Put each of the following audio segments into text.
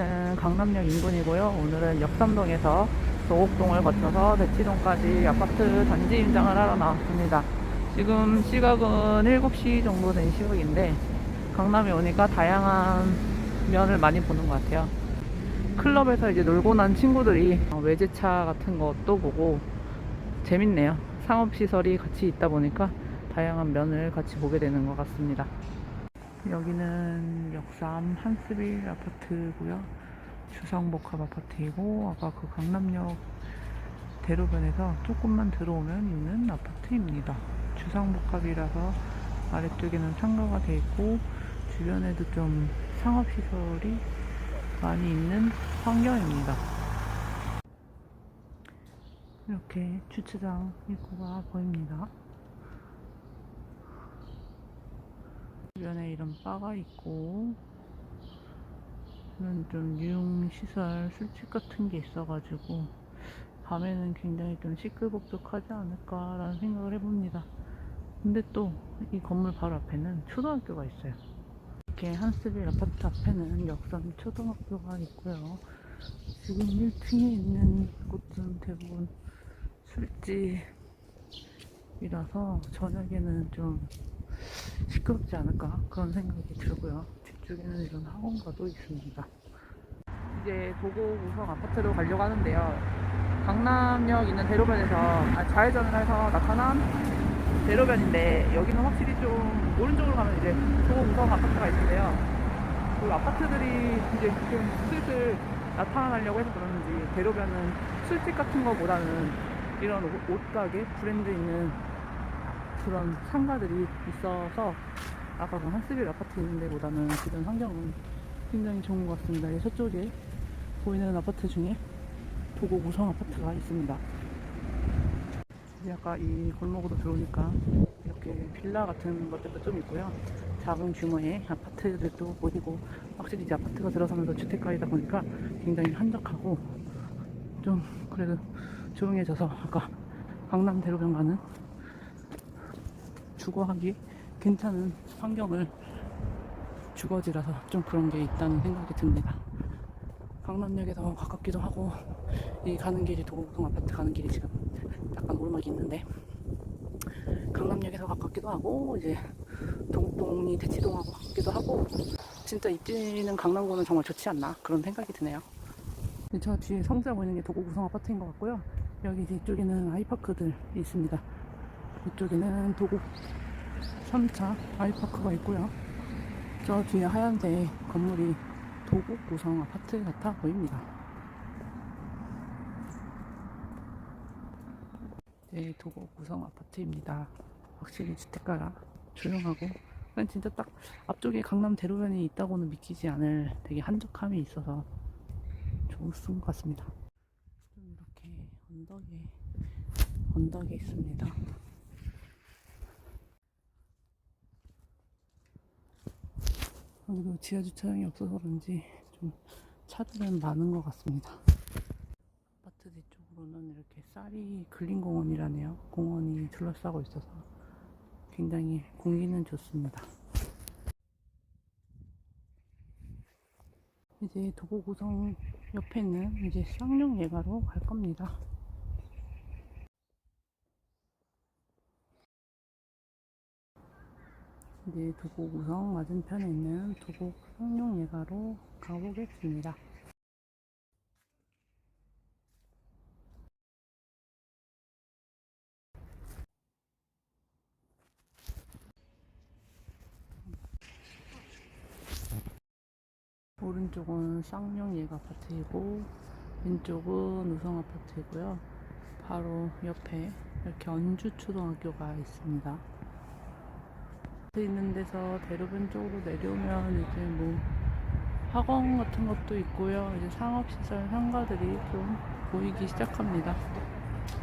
여기는 강남역 인근이고요. 오늘은 역삼동에서 도곡동을 거쳐서 대치동까지 아파트 단지 임장을 하러 나왔습니다. 지금 시각은 7시 정도 된 시각인데 강남에 오니까 다양한 면을 많이 보는 것 같아요. 클럽에서 이제 놀고 난 친구들이 외제차 같은 것도 보고 재밌네요. 상업시설이 같이 있다 보니까 다양한 면을 같이 보게 되는 것 같습니다. 여기는 역삼 한스빌 아파트고요. 주상복합 아파트이고 아까 그 강남역 대로변에서 조금만 들어오면 있는 아파트입니다. 주상복합이라서 아래쪽에는 상가가 돼 있고 주변에도 좀 상업시설이 많이 있는 환경입니다. 이렇게 주차장 입구가 보입니다. 주변에 이런 바가 있고 이런 좀 유흥시설 술집 같은 게 있어가지고 밤에는 굉장히 좀 시끌벅적하지 않을까라는 생각을 해봅니다. 근데 또 이 건물 바로 앞에는 초등학교가 있어요. 이렇게 한스빌 아파트 앞에는 역삼 초등학교가 있고요. 지금 1층에 있는 곳은 대부분 술집이라서 저녁에는 좀 시끄럽지 않을까 그런 생각이 들고요. 뒤쪽에는 이런 학원가도 있습니다. 이제 도곡 우성 아파트로 가려고 하는데요. 강남역 있는 대로변에서 아, 좌회전을 해서 나타난 대로변인데 여기는 확실히 좀 오른쪽으로 가면 이제 도곡 우성 아파트가 있는데요. 그 아파트들이 이제 좀 슬슬 나타나려고 해서 그러는지 대로변은 술집 같은 거보다는 이런 옷- 옷가게 브랜드 있는 그런 상가들이 있어서 아까 그 한스빌 아파트 있는 데보다는 주변 환경은 굉장히 좋은 것 같습니다. 이 저쪽에 보이는 아파트 중에 도곡 우성 아파트가 있습니다. 아까 이 골목으로 들어오니까 이렇게 빌라 같은 것들도 좀 있고요. 작은 규모의 아파트들도 보이고 확실히 이제 아파트가 들어서면서 주택가이다 보니까 굉장히 한적하고 좀 그래도 조용해져서 아까 강남 대로변 가는 주거하기 괜찮은 환경을 주거지라서 좀 그런 게 있다는 생각이 듭니다. 강남역에서 가깝기도 하고 이 가는 길이 도곡동 아파트 가는 길이 지금 약간 오르막이 있는데 강남역에서 가깝기도 하고 이제 도곡동이 대치동하고 가깝기도 하고 진짜 입지는 강남구는 정말 좋지 않나 그런 생각이 드네요. 저 뒤에 성자 보이는 게 도곡 우성 아파트인 것 같고요. 여기 뒤쪽에는 아이파크들이 있습니다. 이쪽에는 도곡 3차 아이파크가 있고요. 저 뒤에 하얀색 건물이 도곡 우성 아파트 같아 보입니다. 네, 도곡 우성 아파트입니다. 확실히 주택가라 조용하고 그냥 진짜 딱 앞쪽에 강남 대로변이 있다고는 믿기지 않을 되게 한적함이 있어서 좋은 것 같습니다. 좀 이렇게 언덕에 언덕에 있습니다. 여기도 지하 주차장이 없어서 그런지 좀 차들은 많은 것 같습니다. 아파트 뒤쪽으로는 이렇게 쌀이 근린 공원이라네요. 공원이 둘러싸고 있어서 굉장히 공기는 좋습니다. 이제 도곡우성 옆에 있는 이제 쌍용 예가로 갈 겁니다. 이제 도곡우성 맞은편에 있는 도곡 쌍용 예가로 가보겠습니다. 오른쪽은 쌍용 예가 아파트이고 왼쪽은 우성 아파트이고요. 바로 옆에 이렇게 언주 초등학교가 있습니다. 앞에 있는 데서 대로변 쪽으로 내려오면 이제 뭐 학원 같은 것도 있고요. 이제 상업시설 상가들이 좀 보이기 시작합니다.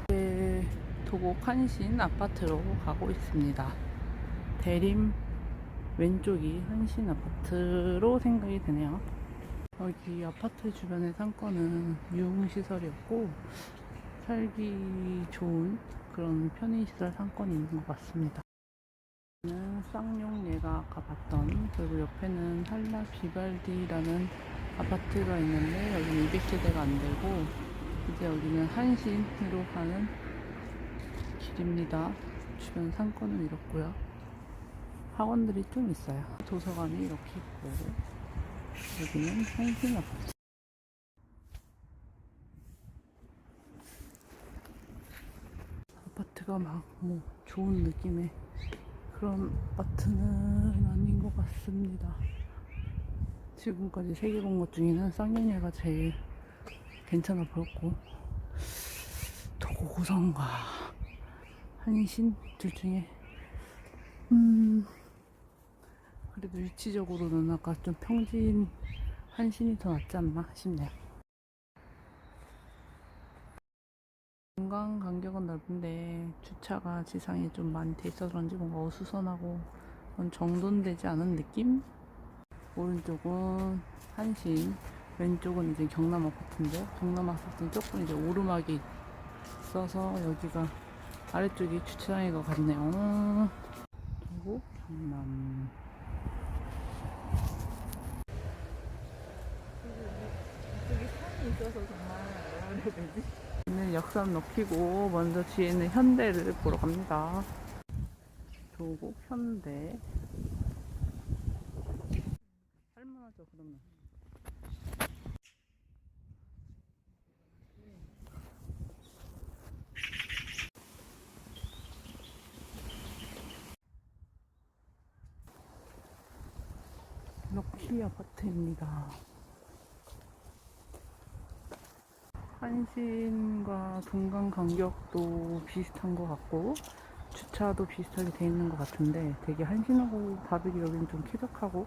이제 도곡 한신 아파트로 가고 있습니다. 대림 왼쪽이 한신 아파트로 생각이 되네요. 여기 아파트 주변의 상권은 유흥시설이었고 살기 좋은 그런 편의시설 상권이 있는 것 같습니다. 는 쌍용 예가 아까 봤던 그리고 옆에는 한라 비발디라는 아파트가 있는데 여기는 200세대가 안 되고 이제 여기는 한신으로 가는 길입니다. 주변 상권은 이렇고요. 학원들이 좀 있어요. 도서관이 이렇게 있고 여기는 한신 아파트. 아파트가 막 뭐 좋은 느낌의 그런 아파트는 아닌 것 같습니다. 지금까지 세개본것 중에는 쌍용리가 제일 괜찮아 보였고 도고성과 한신 둘 중에 음 그래도 위치적으로는 아까 좀 평진 한신이 더 낫지 않나 싶네요. 중간 간격은 넓은데 주차가 지상에 좀 많이 돼 있어서 그런지 뭔가 어수선하고 정돈되지 않은 느낌? 오른쪽은 한신, 왼쪽은 이제 경남 아파트인데 경남 아파트는 조금 이제 오르막이 있어서 여기가 아래쪽이 주차장인 것 같네요. 그리고 경남. 이쪽에 산이 있어서 정말 뭐라 그래야 되지? 는 역삼 넣히고 먼저 뒤에 있는 현대를 보러 갑니다. 조국 현대. 할만하죠 그러면. 럭키 아파트입니다. 한신과 동강 간격도 비슷한 것 같고 주차도 비슷하게 돼 있는 것 같은데 되게 한신하고 다르게 여기는 좀 쾌적하고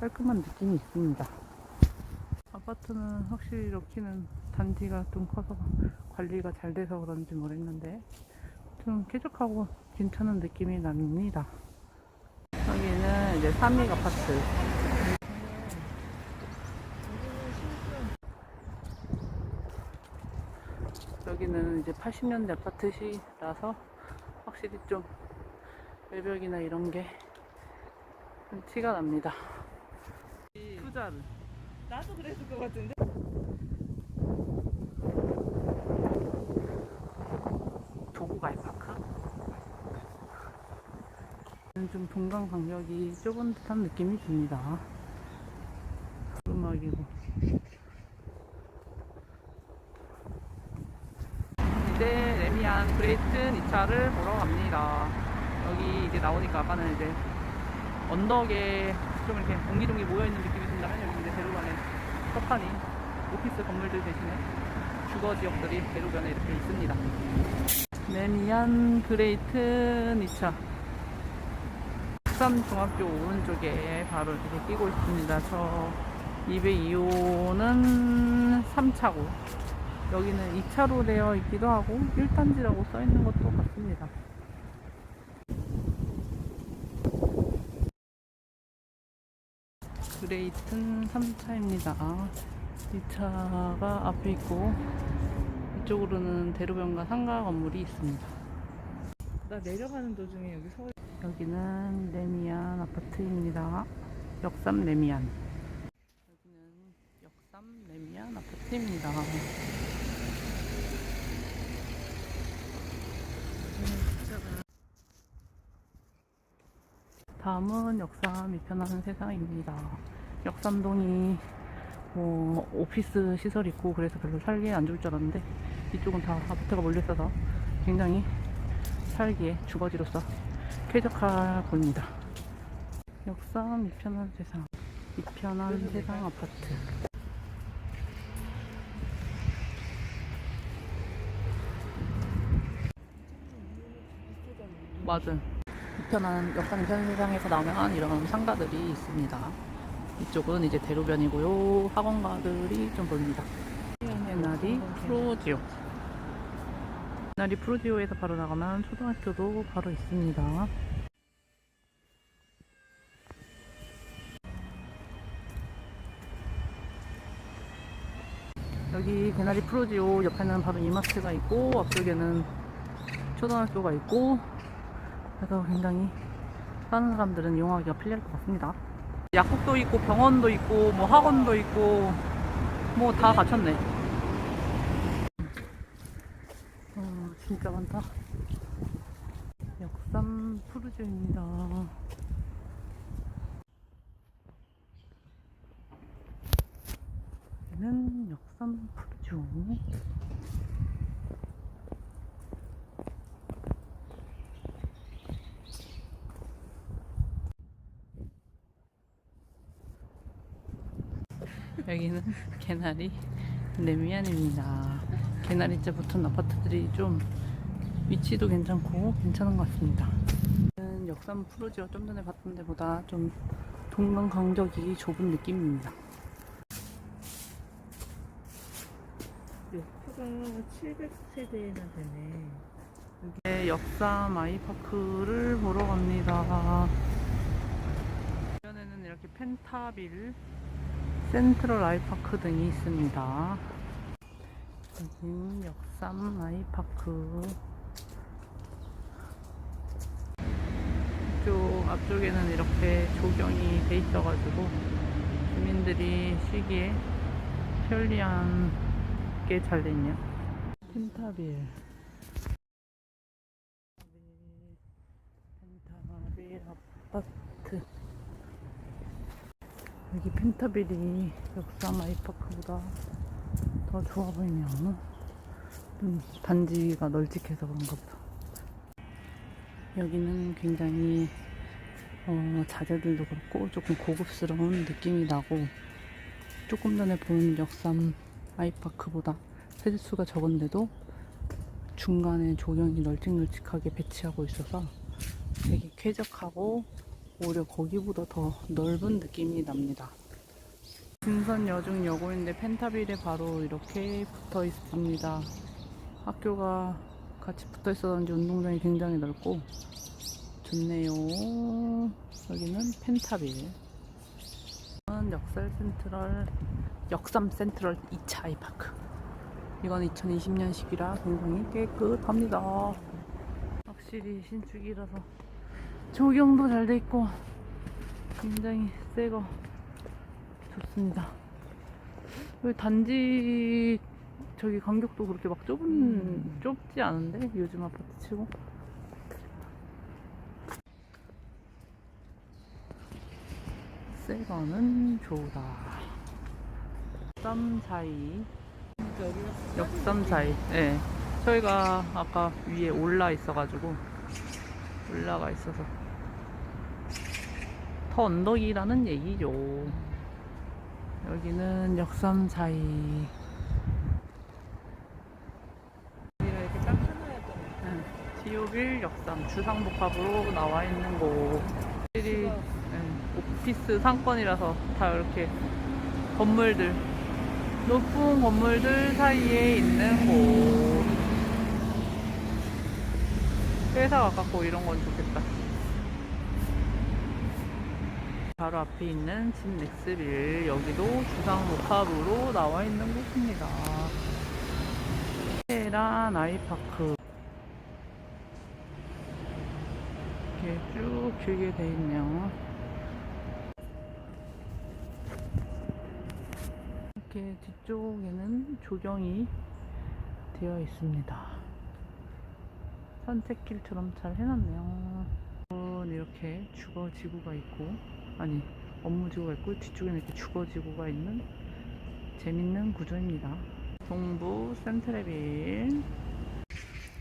깔끔한 느낌이 있습니다. 아파트는 확실히 이렇게는 단지가 좀 커서 관리가 잘 돼서 그런지 모르겠는데 좀 쾌적하고 괜찮은 느낌이 납니다. 여기는 이제 삼익 아파트. 여기는 이제 80년대 아파트시라서 확실히 좀 외벽이나 이런 게 좀 티가 납니다. 투자를 나도 그랬을 것 같은데? 도구 갈파크? 좀 동강 간격이 좁은 듯한 느낌이 듭니다. 음악이고 이제 레미안 2차를 보러 갑니다. 여기 이제 나오니까 아까는 이제 언덕에 좀 이렇게 옹기종기 모여있는 느낌이 든다면 여기 이제 대로변에 석판이 오피스 건물들 대신에 주거 지역들이 대로변에 이렇게 있습니다. 레미안 브레이튼 2차 국삼 중학교 오른쪽에 바로 이렇게 끼고 있습니다. 저 202호는 3차고 여기는 2차로 되어 있기도 하고 1단지라고 써 있는 것도 같 습니다. 그레이튼 3차입니다. 2차가 앞에 있고 이쪽으로는 대로변과 상가 건물이 있습니다. 나 내려가는 도중에 여기 서울 여기는 레미안 아파트입니다. 역삼 레미안. 여기는 역삼 레미안 아파트입니다. 다음은 역삼 이편하는 세상입니다. 역삼동이 뭐 오피스 시설 있고 그래서 별로 살기에 안 좋을 줄 알았는데 이쪽은 다 아파트가 몰려 있어서 굉장히 살기에 주거지로서 쾌적해 보입니다. 역삼 이편한 세상 이편한 세상 아파트 맞아 이편한 역삼 이편 세상에서 나오면 이런 상가들이 있습니다. 이쪽은 이제 대로변이고요. 학원가들이 좀 보입니다. 옛날이 프로지오 옛날이 프로지오에서 바로 나가면 초등학교도 바로 있습니다. 여기 개나리 프로지오 옆에는 바로 이마트가 있고 앞쪽에는 초등학교가 있고 그래서 굉장히 사는 사람들은 이용하기가 편리할 것 같습니다. 약국도 있고 병원도 있고 뭐 학원도 있고 뭐 다 갖췄네. 어, 진짜 많다. 역삼 푸르지오입니다. 여기는 역삼 푸르지 여기는 개나리 레미안입니다. 개나리째 붙은 아파트들이 좀 위치도 괜찮고 괜찮은 것 같습니다. 역삼 프로지오 좀 전에 봤던 데보다 좀 동강 간격이 좁은 느낌입니다. 목표가 700세대나 되네. 네, 역삼 아이파크를 보러 갑니다. 주변에는 이렇게 펜타빌, 센트럴 아이파크 등이 있습니다. 여기 역삼 아이파크. 이쪽 앞쪽에는 이렇게 조경이 돼 있어가지고 주민들이 쉬기에 편리하게 잘 돼 있네요. 펜타빌. 펜타빌 아파트 여기 펜타빌이 역삼 아이파크보다 더 좋아 보이네요. 좀 단지가 널찍해서 그런가 보다. 여기는 굉장히 어, 자재들도 그렇고 조금 고급스러운 느낌이 나고 조금 전에 본 역삼 아이파크보다 세대수가 적은데도 중간에 조경이 널찍널찍하게 배치하고 있어서 되게 쾌적하고 오히려 거기보다 더 넓은 느낌이 납니다. 진선 여중 여고인데 펜타빌에 바로 이렇게 붙어 있습니다. 학교가 같이 붙어 있어서 그런지 운동장이 굉장히 넓고 좋네요. 여기는 펜타빌. 역살 센트럴, 역삼 센트럴 2차 아이파크. 이건 2020년식이라 굉장히 깨끗합니다. 확실히 신축이라서 조경도 잘 돼 있고 굉장히 새거 좋습니다. 여기 단지 저기 간격도 그렇게 막 좁은 음. 좁지 않은데 요즘 아파트 치고 새거는 좋다. 쌈 사이 그러니까 여기가 역삼 사이. 네. 저희가 아까 위에 올라 있어가지고 올라가 있어서 더 언덕이라는 얘기죠. 여기는 역삼 사이. 응. 지옥일 역삼 주상복합으로 나와 있는 곳. 확실히 거. 응, 오피스 상권이라서 다 이렇게 건물들 높은 건물들 사이에 있는 곳. 회사 가깝고 이런 건 좋겠다. 바로 앞에 있는 진넥스빌 여기도 주상 복합으로 나와 있는 곳입니다. 테란 아이파크 이렇게 쭉 길게 돼 있네요. 이렇게 뒤쪽에는 조경이 되어 있습니다. 산책길처럼 잘 해놨네요. 이렇게 주거지구가 있고, 아니, 업무지구가 있고, 뒤쪽에는 이렇게 주거지구가 있는 재밌는 구조입니다. 동부 센트레빌.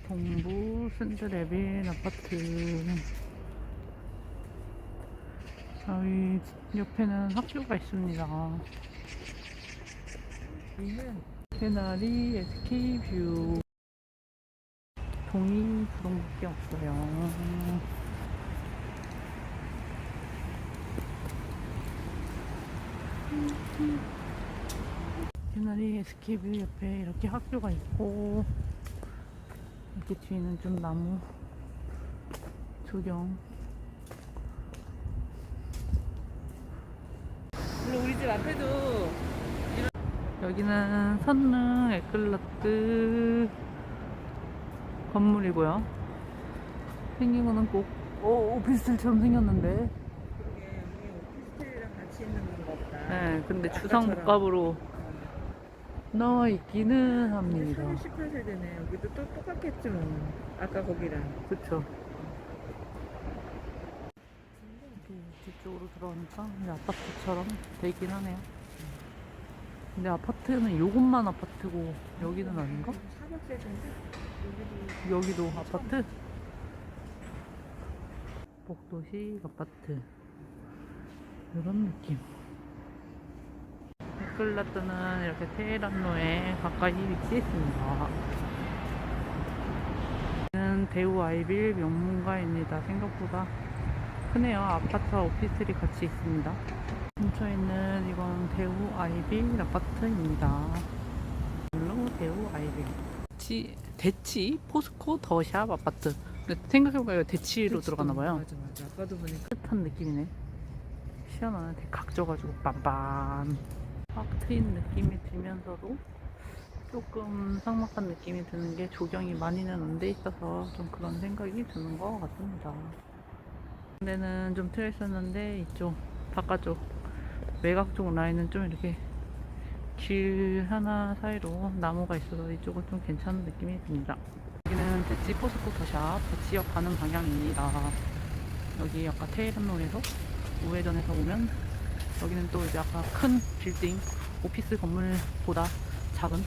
동부 센트레빌 아파트. 저희 옆에는 학교가 있습니다. 여기는 개나리 SK뷰 동이 부동밖에 없어요. 개나리 SK뷰 옆에 이렇게 학교가 있고 이렇게 뒤에는 좀 나무 조경 물론 우리 집 앞에도 여기는 선릉 에클러트 건물이고요. 생긴 거는 꼭 오, 오피스텔처럼 생겼는데 그게 오피스텔이랑 네, 근데 주상 아까처럼. 복합으로 나와 있기는 합니다. 38세대네. 여기도 또 똑같겠지 뭐. 아까 거기랑. 그쵸. 뒤쪽으로 들어오니까 이제 아파트처럼 되긴 하네요. 근데 아파트는 요것만 아파트고 여기는 아닌가? 400세대인데? 여기도 아파트? 복도식 아파트 이런 느낌 에클라트는 이렇게 테헤란로에 가까이 위치했습니다 여기는 대우 아이빌 명문가입니다 생각보다 크네요 아파트와 오피스텔이 같이 있습니다 근처에 있는 이건 대우 아이빌 아파트입니다 물론 대우 아이빌 대치, 대치 포스코 더샵 아파트. 근데 생각해보니까 대치로 들어가나 봐요. 맞아 맞아. 아까도 보니까 따뜻한 느낌이네. 시원하네. 각져가지고 빰빰. 확 트인 느낌이 들면서도 조금 삭막한 느낌이 드는 게 조경이 많이는 안 돼 있어서 좀 그런 생각이 드는 것 같습니다. 근데는 좀 트여 있었는데 이쪽 바깥쪽 외곽 쪽 라인은 좀 이렇게 길 하나 사이로 나무가 있어서 이쪽은 좀 괜찮은 느낌이 듭니다. 여기는 대치 포스코 더샵 대치역 가는 방향입니다. 여기 아까 테헤란로에서 우회전해서 오면 여기는 또 이제 아까 큰 빌딩 오피스 건물보다 작은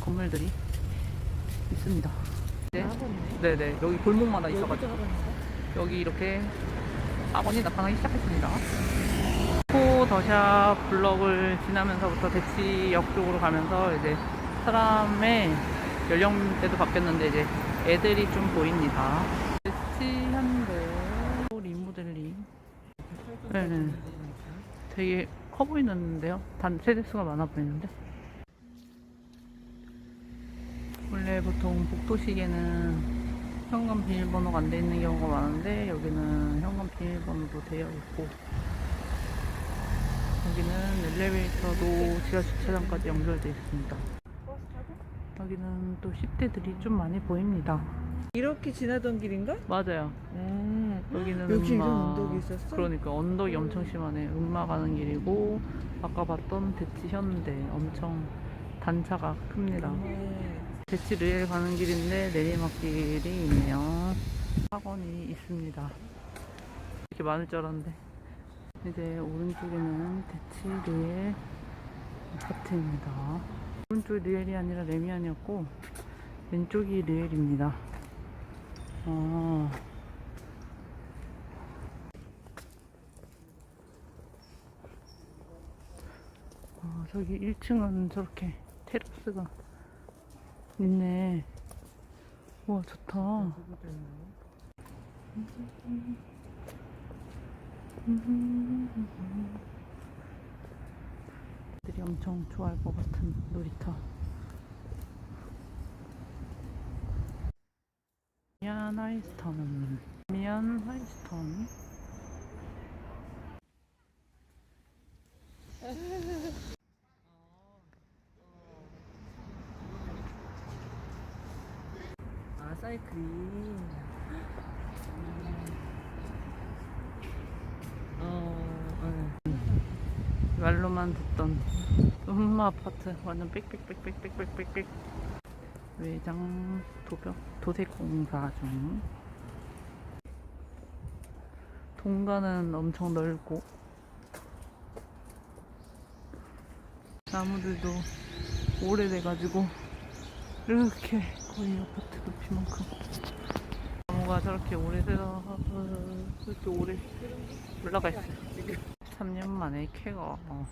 건물들이 있습니다. 네. 네네 여기 골목마다 있어가지고? 여기 이렇게 학원이 나타나기 시작했습니다. 포 더샵 블럭을 지나면서부터 대치역 쪽으로 가면서 이제 사람의 연령대도 바뀌었는데 이제 애들이 좀 보입니다. 대치 현대 리모델링 네네. 되게 커 보이는데요. 단 세대수가 많아 보이는데. 원래 보통 복도식에는 현관 비밀번호가 안 돼 있는 경우가 많은데 여기는 현관 비밀번호도 되어 있고 여기는 엘리베이터도 지하 주차장까지 연결되어 있습니다. 여기는 또 10대들이 좀 많이 보입니다. 이렇게 지나던 길인가? 맞아요. 음. 여기는 여기 음마. 이런 언덕이 있었어? 그러니까 언덕이 엄청 심하네. 음마 가는 길이고 아까 봤던 대치 현대 엄청 단차가 큽니다. 네. 대치 르엘 가는 길인데 내리막길이 있네요. 학원이 있습니다. 이렇게 많을 줄 알았는데 이제 오른쪽에는 대치 르엘 아파트입니다. 오른쪽 르엘이 아니라 레미안이었고 왼쪽이 르엘입니다. 아. 아, 저기 1층은 저렇게 테라스가 있네. 우와, 좋다. 들이 엄청 좋아할 것 같은 놀이터. 미안 하이스턴. 미안 하이스턴. 아 사이클링. 어, 어. 말로만 듣던 음마 아파트. 완전 빽빽빽빽빽빽빽 외장 도벽 도색 공사 중. 동간은 엄청 넓고. 나무들도 오래돼가지고 이렇게 거의 아파트 높이만큼. 나무가 저렇게 오래돼서 이렇게 오래 올라가 있어요 3년 만에 캐가 어,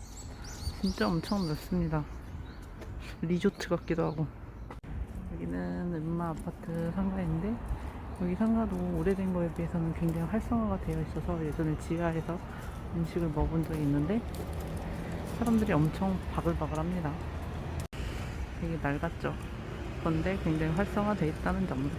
진짜 엄청 넓습니다. 리조트 같기도 하고. 여기는 음마 아파트 상가인데 여기 상가도 오래된 거에 비해서는 굉장히 활성화가 되어 있어서 예전에 지하에서 음식을 먹은 적이 있는데 사람들이 엄청 바글바글합니다. 되게 낡았죠. 그런데 굉장히 활성화되어 있다는 점.